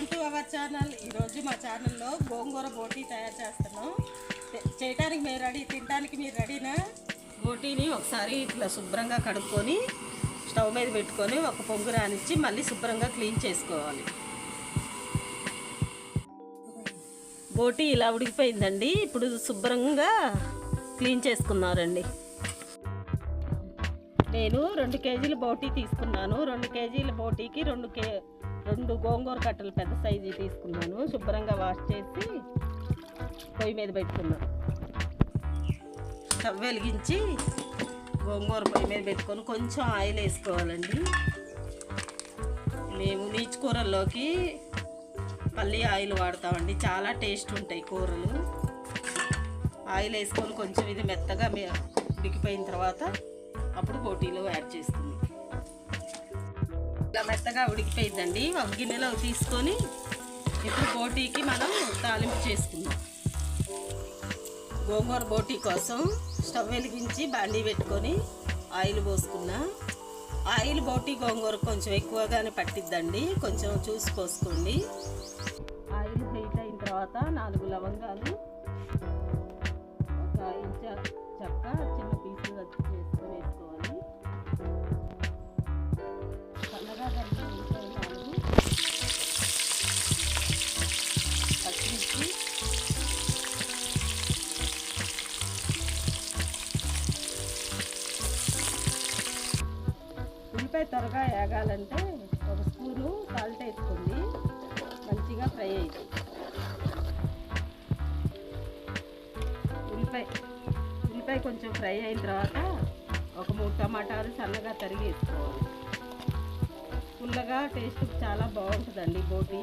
Welcome to our channel ఈరోజు మా ఛానల్లో గోంగూర బోటీ తయారు చేస్తున్నాం. చేయటానికి మీరు రెడీ తినడానికి మీరు రెడీనా బోటీని ఒకసారి ఇట్లా శుభ్రంగా కడుక్కొని స్టవ్ మీద పెట్టుకొని ఒక పొంగు రానిచ్చి మళ్ళీ శుభ్రంగా క్లీన్ చేసుకోవాలి. బోటీ ఇలా ఉడికిపోయిందండి. ఇప్పుడు శుభ్రంగా క్లీన్ చేసుకున్నారండి. నేను రెండు కేజీల బోటీ తీసుకున్నాను. రెండు కేజీల బోటీకి రెండు కే రెండు గోంగూర కట్టలు పెద్ద సైజు తీసుకున్నాను. శుభ్రంగా వాష్ చేసి పొయ్యి మీద పెట్టుకున్నాను. స్టవ్ వెలిగించి గోంగూర పొయ్యి మీద పెట్టుకొని కొంచెం ఆయిల్ వేసుకోవాలండి. మేము నీచు కూరల్లోకి పల్లి ఆయిల్ వాడతామండి. చాలా టేస్ట్ ఉంటాయి కూరలు. ఆయిల్ వేసుకొని కొంచెం ఇది మెత్తగా మే- ఉడికిపోయిన తర్వాత అప్పుడు పోటీలో యాడ్ చేస్తుంది మెత్తగా ఉడికిపోయిందండి ఒక గిన్నెలో తీసుకొని ఇప్పుడు బోటీకి మనం తాలింపు చేసుకుందాం. గోంగూర బోటీ కోసం స్టవ్ వెలిగించి బాండీ పెట్టుకొని ఆయిల్ పోసుకున్నా. ఆయిల్ బోటీ గోంగూర కొంచెం ఎక్కువగానే పట్టిద్దండి. కొంచెం చూసి పోసుకోండి. ఆయిల్ హీట్ అయిన తర్వాత నాలుగు లవంగాలు ఒక ఇంచ చెక్క చిన్న పీసులు చేసుకొని ఉల్లిపాయ త్వరగా వేగాలంటే ఒక స్పూను సాల్ట్ వేసుకోండి. మంచిగా ఫ్రై అయింది. ఉల్లిపాయ ఉల్లిపాయ కొంచెం ఫ్రై అయిన తర్వాత ఒక మూడు టమాటాలు సన్నగా తరిగి వేసుకోవాలి. పుల్లగా టేస్ట్ చాలా బాగుంటుందండి బోటి బోటి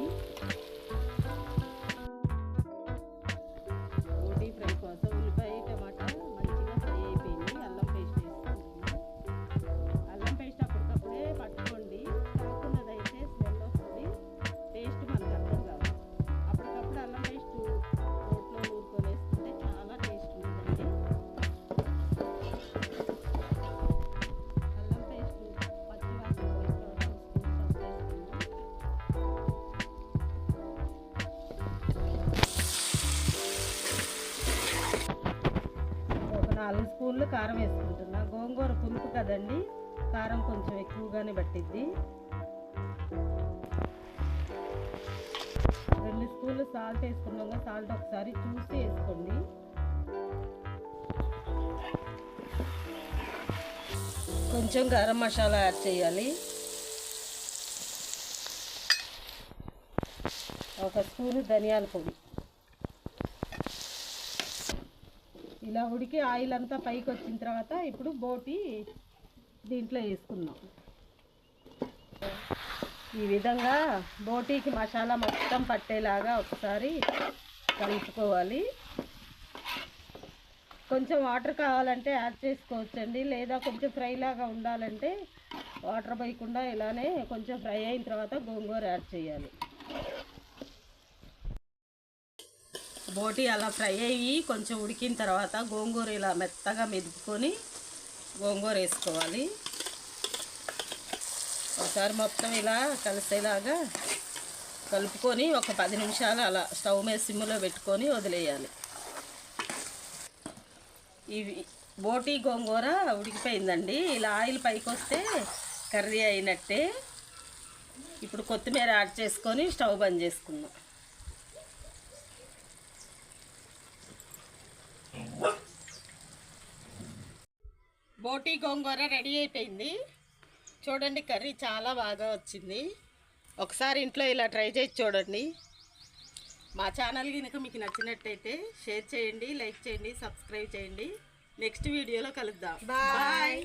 నాలుగు స్పూన్లు కారం వేసుకుంటున్నా. గోంగూర పులుపు కదండి కారం కొంచెం ఎక్కువగానే పట్టిద్ది. రెండు స్పూన్లు సాల్ట్ వేసుకున్నాక సాల్ట్ ఒకసారి చూసి వేసుకోండి. కొంచెం గరం మసాలా యాడ్ చేయాలి. ఒక స్పూను ధనియాల పొడి. ఇలా ఉడికి ఆయిల్ అంతా పైకి వచ్చిన తర్వాత ఇప్పుడు బోటి దీంట్లో వేసుకుందాం. ఈ విధంగా బోటీకి మసాలా మొత్తం పట్టేలాగా ఒకసారి కలుపుకోవాలి. కొంచెం వాటర్ కావాలంటే యాడ్ చేసుకోవచ్చండి. లేదా కొంచెం ఫ్రై లాగా ఉండాలంటే వాటర్ పోయకుండా ఇలానే కొంచెం ఫ్రై అయిన తర్వాత గోంగూర యాడ్ చేయాలి. బోటి అలా ఫ్రై అయ్యి కొంచెం ఉడికిన తర్వాత గోంగూర ఇలా మెత్తగా మెదుపుకొని గోంగూర వేసుకోవాలి. ఒకసారి మొత్తం ఇలా కలిసేలాగా కలుపుకొని ఒక పది నిమిషాలు అలా స్టవ్ మీద సిమ్లో పెట్టుకొని వదిలేయాలి. ఇవి బోటి గోంగూర ఉడికిపోయిందండి. ఇలా ఆయిల్ పైకి వస్తే కర్రీ అయినట్టే. ఇప్పుడు కొత్తిమీర యాడ్ చేసుకొని స్టవ్ బంద్ చేసుకుందాం. బోటి గోంగూర రెడీ అయిపోయింది. చూడండి కర్రీ చాలా బాగా వచ్చింది. ఒకసారి ఇంట్లో ఇలా ట్రై చేసి చూడండి. మా ఛానల్ కనుక మీకు నచ్చినట్టయితే షేర్ చేయండి లైక్ చేయండి సబ్స్క్రైబ్ చేయండి. నెక్స్ట్ వీడియోలో కలుద్దాం. బాయ్.